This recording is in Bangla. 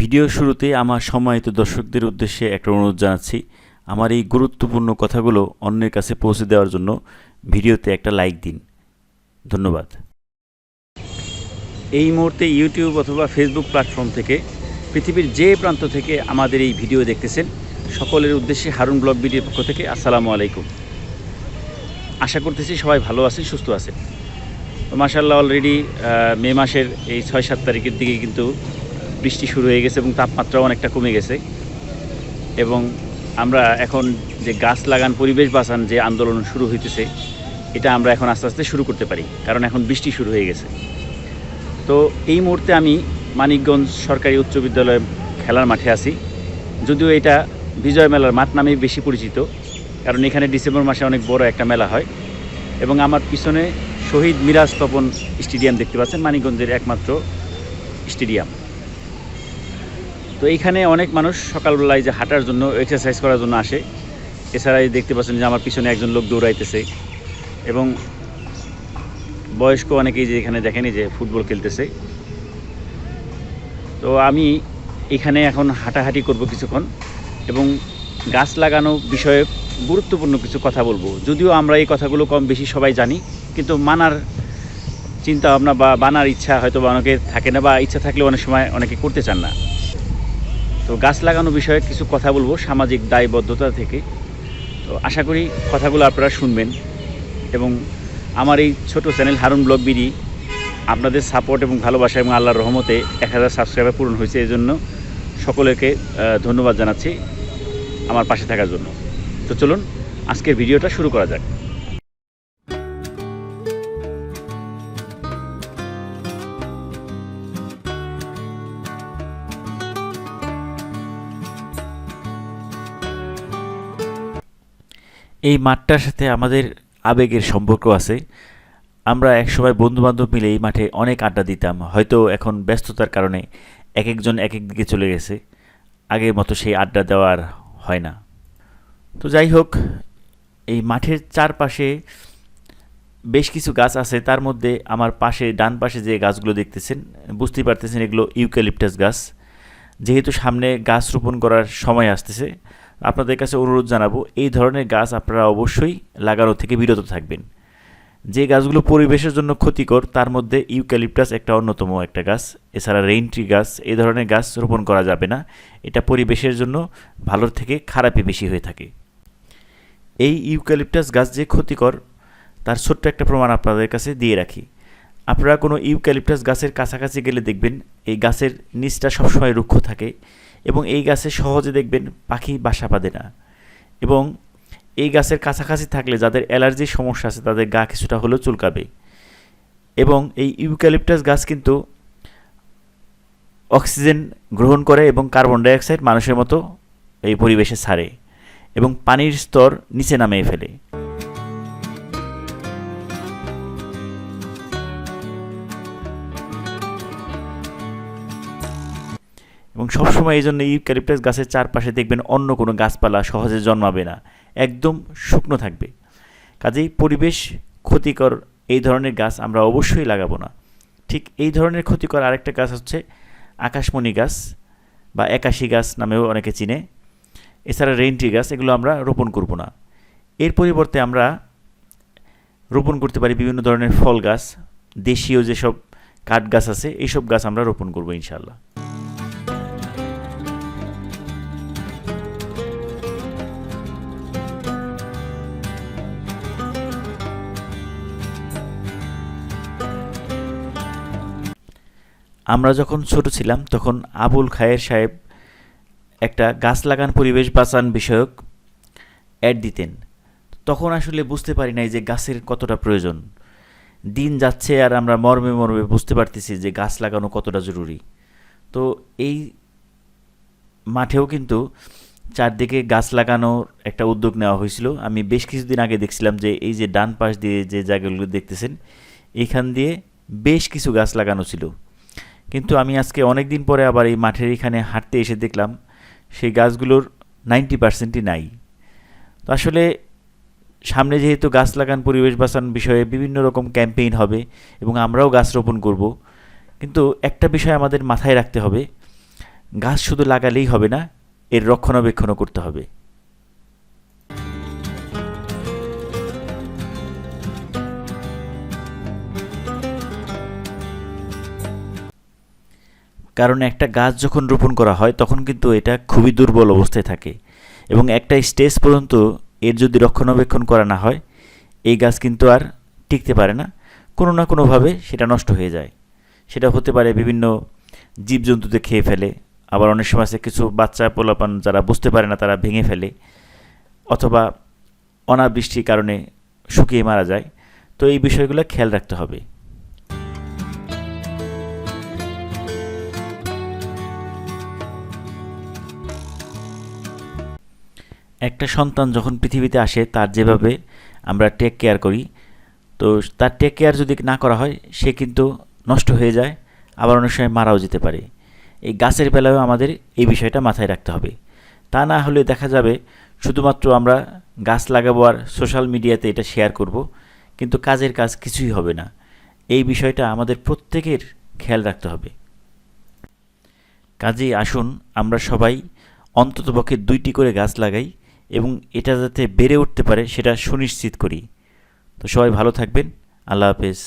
ভিডিও শুরুতে আমার সম্মানিত দর্শকদের উদ্দেশ্যে একটা অনুরোধ জানাচ্ছি। আমার এই গুরুত্বপূর্ণ কথাগুলো অন্যের কাছে পৌঁছে দেওয়ার জন্য ভিডিওতে একটা লাইক দিন। ধন্যবাদ। এই মুহূর্তে ইউটিউব অথবা ফেসবুক প্ল্যাটফর্ম থেকে, পৃথিবীর যে প্রান্ত থেকে আমাদের এই ভিডিও দেখতেছেন, সকলের উদ্দেশ্যে হারুন ব্লগ ভিডিওর পক্ষ থেকে আসসালামু আলাইকুম। আশা করতেছি সবাই ভালো আছেন, সুস্থ আছেন। মাসাল্লাহ অলরেডি মে মাসের এই ছয় সাত তারিখের দিকে কিন্তু বৃষ্টি শুরু হয়ে গেছে এবং তাপমাত্রাও অনেকটা কমে গেছে। এবং আমরা এখন যে গাছ লাগান, পরিবেশ বাঁচান যে আন্দোলন শুরু হইতেছে, এটা আমরা এখন আস্তে আস্তে শুরু করতে পারি, কারণ এখন বৃষ্টি শুরু হয়ে গেছে। তো এই মুহূর্তে আমি মানিকগঞ্জ সরকারি উচ্চ বিদ্যালয়ে খেলার মাঠে আছি। যদিও এটা বিজয় মেলার মাঠ নামেই বেশি পরিচিত, কারণ এখানে ডিসেম্বর মাসে অনেক বড় একটা মেলা হয়। এবং আমার পিছনে শহীদ মিরাজ তপন স্টেডিয়াম দেখতে পাচ্ছেন, মানিকগঞ্জের একমাত্র স্টেডিয়াম। তো এইখানে অনেক মানুষ সকালবেলায় যে হাঁটার জন্য এক্সারসাইজ করার জন্য আসে। এছাড়া এই দেখতে পাচ্ছেন যে আমার পিছনে একজন লোক দৌড়াইতেছে। এবং বয়স্ক অনেকেই যে এখানে দেখেনি যে ফুটবল খেলতেছে। তো আমি এখানে এখন হাঁটাহাঁটি করব কিছুক্ষণ এবং গাছ লাগানো বিষয়ে গুরুত্বপূর্ণ কিছু কথা বলব। যদিও আমরা এই কথাগুলো কম বেশি সবাই জানি, কিন্তু মানার চিন্তা ভাবনা বা বানার ইচ্ছা হয়তো বা অনেকে থাকে না বা ইচ্ছা থাকলেও অনেক সময় অনেকে করতে চান না। তো গাছ লাগানো বিষয়ে কিছু কথা বলব, সামাজিক দায়বদ্ধতা থেকে। তো আশা করি কথাগুলো আপনারা শুনবেন এবং আমার এই ছোট চ্যানেল হারুন ব্লগ বিডি আপনাদের সাপোর্ট এবং ভালোবাসা এবং আল্লাহর রহমতে এক হাজার সাবস্ক্রাইবার পূরণ হয়েছে এই জন্য সকলেকে ধন্যবাদ জানাচ্ছি আমার পাশে থাকার জন্য। তো চলুন, আজকের ভিডিওটা শুরু করা যাক। এই মাঠটার সাথে আমাদের আবেগের সম্পর্ক আছে। আমরা একসময় বন্ধুবান্ধব মিলে এই মাঠে অনেক আড্ডা দিতাম। হয়তো এখন ব্যস্ততার কারণে এক একজন এক এক দিকে চলে গেছে। আগের মতো সেই আড্ডা দেওয়ার হয় না। তো যাই হোক, এই মাঠের চারপাশে বেশ কিছু গাছ আছে। তার মধ্যে আমার পাশে, ডান পাশে যে গাছগুলো দেখতেছেন, বুঝতেই পারতেছেন এগুলো ইউক্যালিপটাস গাছ। যেহেতু সামনে গাছ রোপণ করার সময় আসতেছে আপনাদের কাছে অনুরোধ জানাব, এই ধরনের গাছ আপনারা অবশ্যই লাগানো থেকে বিরত থাকবেন। যে গাছগুলো পরিবেশের জন্য ক্ষতিকর, তার মধ্যে ইউক্যালিপটাস একটা অন্যতম একটা গাছ, এছাড়া রেইন ট্রি গাছ এই ধরনের গাছ রোপণ করা যাবে না। এটা পরিবেশের জন্য ভালোর থেকে খারাপই বেশি হয়ে থাকে। এই ইউক্যালিপটাস গাছ যে ক্ষতিকর, তার ছোট্ট একটা প্রমাণ আপনাদের কাছে দিয়ে রাখি। আপনারা কোনো ইউক্যালিপটাস গাছের কাছাকাছি গেলে দেখবেন এই গাছের নিচটা সবসময় রুক্ষ থাকে এবং এই গাছে সহজে দেখবেন পাখি বাসা বাঁধে না। এবং এই গাছের কাছাকাছি থাকলে যাদের অ্যালার্জির সমস্যা আছে, তাদের গা কিছুটা হলেও চুলকাবে। এবং এই ইউক্যালিপটাস গাছ কিন্তু অক্সিজেন গ্রহণ করে এবং কার্বন ডাইঅক্সাইড মানুষের মতো এই পরিবেশে ছাড়ে এবং পানির স্তর নিচে নামিয়ে ফেলে। এবং সবসময় এই জন্য ইউক্যালিপটাস গাছের চারপাশে দেখবেন অন্য কোনো গাছপালা সহজে জন্মাবে না। একদম শুকনো থাকবে। কাজেই পরিবেশ ক্ষতিকর এই ধরনের গাছ আমরা অবশ্যই লাগাবো না। ঠিক এই ধরনের ক্ষতিকর আরেকটা গাছ হচ্ছে আকাশমণি গাছ বা একাশি গাছ নামেও অনেকে চিনে। এছাড়া রেইনট্রি গাছ, এগুলো আমরা রোপণ করব না। এর পরিবর্তে আমরা রোপণ করতে পারি বিভিন্ন ধরনের ফল গাছ, দেশীয় যেসব কাঠ গাছ আছে, এইসব গাছ আমরা রোপণ করব ইনশাল্লাহ আমরা যখন ছোট ছিলাম, তখন আবুল খায়ের সাহেব একটা গাছ লাগান পরিবেশ বাঁচান বিষয়ক অ্যাড দিতেন। তখন আসলে বুঝতে পারি নাই যে গাছের কতটা প্রয়োজন। দিন যাচ্ছে আর আমরা মর্মে মর্মে বুঝতে পারতেছি যে গাছ লাগানো কতটা জরুরি। তো এই মাঠেও কিন্তু চারদিকে গাছ লাগানোর একটা উদ্যোগ নেওয়া হয়েছিল। আমি বেশ কিছুদিন আগে দেখছিলাম যে এই যে ডান পাশ দিয়ে যে জায়গাগুলো দেখতেছেন এইখান দিয়ে বেশ কিছু গাছ লাগানো ছিল। কিন্তু আমি আজকে অনেক দিন পরে আবার এই মাঠের এখানে হাঁটতে এসে দেখলাম, সেই গাছগুলোর নাইনটি পার্সেন্টই নাই। তো আসলে সামনে যেহেতু গাছ লাগান পরিবেশ বাঁচান বিষয়ে বিভিন্ন রকম ক্যাম্পেইন হবে এবং আমরাও গাছ রোপণ করব, কিন্তু একটা বিষয় আমাদের মাথায় রাখতে হবে, গাছ শুধু লাগালেই হবে না, এর রক্ষণাবেক্ষণও করতে হবে। কারণ একটা গাছ যখন রোপণ করা হয়, তখন কিন্তু এটা খুবই দুর্বল অবস্থায় থাকে। এবং একটা স্টেজ পর্যন্ত এর যদি রক্ষণাবেক্ষণ করা না হয়, এই গাছ কিন্তু আর টিকতে পারে না। কোনো না কোনোভাবে সেটা নষ্ট হয়ে যায়। সেটা হতে পারে বিভিন্ন জীবজন্তুতে খেয়ে ফেলে, আবার অনেক সময় আছে কিছু বাচ্চা পোলাপান যারা বুঝতে পারে না তারা ভেঙে ফেলে, অথবা অনাবৃষ্টির কারণে শুকিয়ে মারা যায়। তো এই বিষয়গুলো খেয়াল রাখতে হবে। একটা সন্তান যখন পৃথিবীতে আসে, তার যেভাবে আমরা টেক কেয়ার করি, তো তার টেক কেয়ার যদি না করা হয়, সে কিন্তু নষ্ট হয়ে যায়, আবার অনেক সময় মারাও যেতে পারে। এই গাছের বেলায়ও আমাদের এই বিষয়টা মাথায় রাখতে হবে। তা না হলে দেখা যাবে শুধুমাত্র আমরা গাছ লাগাবো আর সোশ্যাল মিডিয়াতে এটা শেয়ার করব, কিন্তু কাজের কাজ কিছুই হবে না। এই বিষয়টা আমাদের প্রত্যেকের খেয়াল রাখতে হবে। কাজেই আসুন, আমরা সবাই অন্ততপক্ষে দুইটি করে গাছ লাগাই এবং এটা যাতে বেড়ে উঠতে পারে, সেটা সুনিশ্চিত করি। তো সবাই ভালো থাকবেন। আল্লাহ হাফেজ।